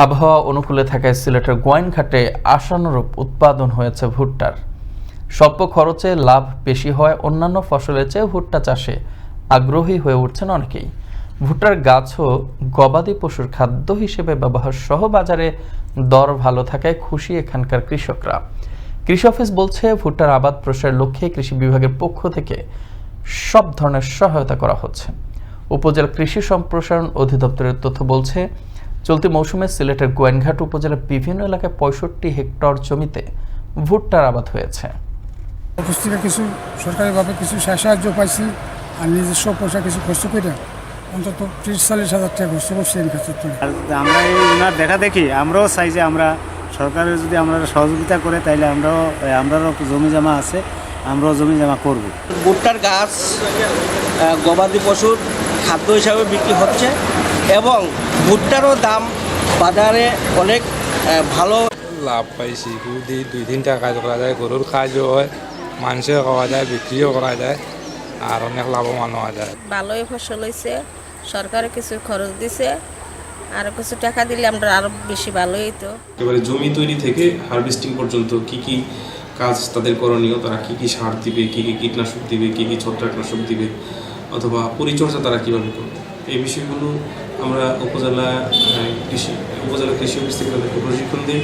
আবহাওয়া অনুকূলে থাকায় সিলেটের গোয়াইনঘাটে আশানুরূপ উৎপাদন হয়েছে ভুট্টার। স্বল্প খরচে লাভ বেশি হয় অন্যান্য ফসলের চেয়ে ভুট্টা চাষে আগ্রহী হয়ে উঠছেন অনেকেই। ভুট্টার গাছও গবাদি পশুর খাদ্য হিসেবে ব্যবহার সহ বাজারে দর ভালো থাকায় খুশি এখানকার কৃষকরা। কৃষি অফিস বলছে, ভুট্টার আবাদ প্রসারের লক্ষ্যে কৃষি বিভাগের পক্ষ থেকে সব ধরনের সহায়তা করা হচ্ছে। উপজেলা কৃষি সম্প্রসারণ অধিদপ্তরের তথ্য বলছে চলতি মৌসুমে সিলেটের গোয়েনঘাট উপজেলার বিভিন্ন এলাকায় পঁয়ষট্টি হেক্টর জমিতে ভুট্টার আবাদ হয়েছে। অফিস থেকে কিছু সরকারিভাবে কিছু সাহায্য পাইছি আর নিজস্ব পয়সা কিছু খরচ করে অন্তত ত্রিশ চল্লিশ হাজার টাকা খরচ করছি এই আমরা এই ওনার দেখা দেখি আমরাও চাই যে আমরা সরকারের যদি আমরা সহযোগিতা করে তাইলে আমরাও আমরাও জমি জমা আছে আমরাও জমি জমা করব। ভুট্টার গাছ গবাদি পশুর খাদ্য হিসাবে বিক্রি হচ্ছে। এবং ভুট্টারও দাম বাজারে অনেক ভালো। লাভ পাইছি। দুই দুই তিনটা কাজ করা যায় গরুর কাজও হয় মানুষেও খাওয়া যায় বিক্রিও করা যায় আর অনেক লাভবান হওয়া যায় ভালোই ফসল হয়েছে সরকারে কিছু খরচ দিছে আর কিছু টাকা দিলে আমরা আরও বেশি ভালো হইতো। এবারে জমি তৈরি থেকে হারভেস্টিং পর্যন্ত কি কি কাজ তাদের করণীয়? তারা কি কি সার দিবে কি কি কীটনাশক দিবে কি কি ছত্রাকনাশক দিবে অথবা পরিচর্যা তারা কীভাবে করবে? এই বিষয়গুলো আমরা উপজেলা কৃষি উপজেলা কৃষি অফিস থেকে তাদেরকে প্রশিক্ষণ দিই।